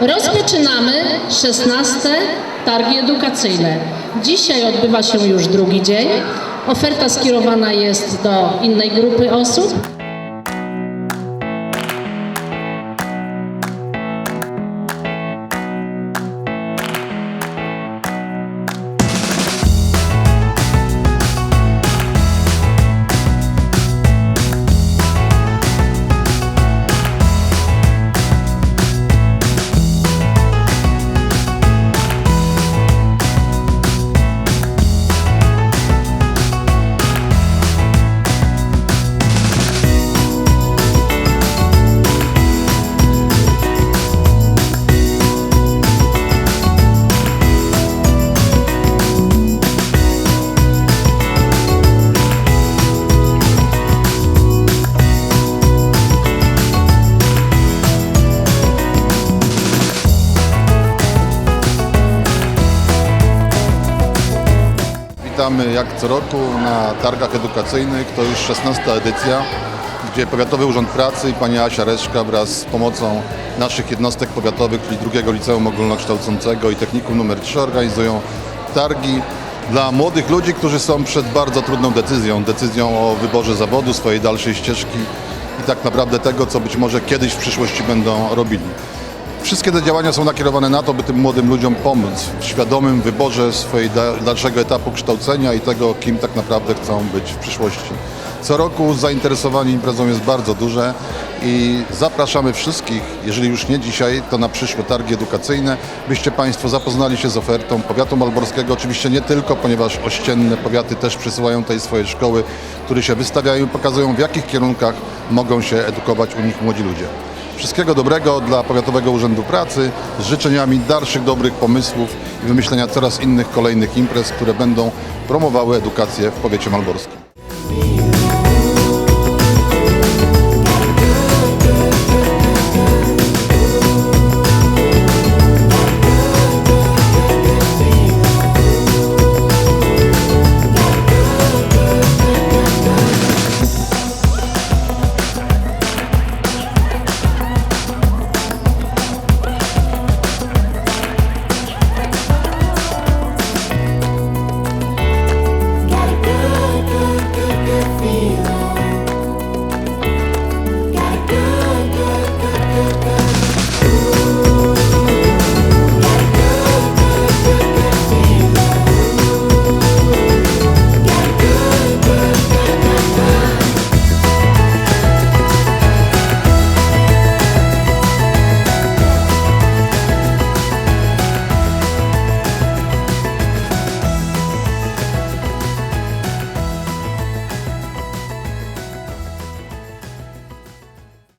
Rozpoczynamy 16 targi edukacyjne. Dzisiaj odbywa się już drugi dzień. Oferta skierowana jest do innej grupy osób. Witamy jak co roku na targach edukacyjnych. To już 16 edycja, gdzie Powiatowy Urząd Pracy i pani Asia Reszka wraz z pomocą naszych jednostek powiatowych, czyli drugiego liceum ogólnokształcącego i technikum numer 3 organizują targi dla młodych ludzi, którzy są przed bardzo trudną decyzją, decyzją o wyborze zawodu, swojej dalszej ścieżki i tak naprawdę tego, co być może kiedyś w przyszłości będą robili. Wszystkie te działania są nakierowane na to, by tym młodym ludziom pomóc w świadomym wyborze swojego da- dalszego etapu kształcenia i tego, kim tak naprawdę chcą być w przyszłości. Co roku zainteresowanie imprezą jest bardzo duże i zapraszamy wszystkich, jeżeli już nie dzisiaj, to na przyszłe targi edukacyjne, byście Państwo zapoznali się z ofertą powiatu malborskiego. Oczywiście nie tylko, ponieważ ościenne powiaty też przysyłają tutaj swoje szkoły, które się wystawiają i pokazują, w jakich kierunkach mogą się edukować u nich młodzi ludzie. Wszystkiego dobrego dla Powiatowego Urzędu Pracy z życzeniami dalszych dobrych pomysłów i wymyślenia coraz innych kolejnych imprez, które będą promowały edukację w powiecie malborskim.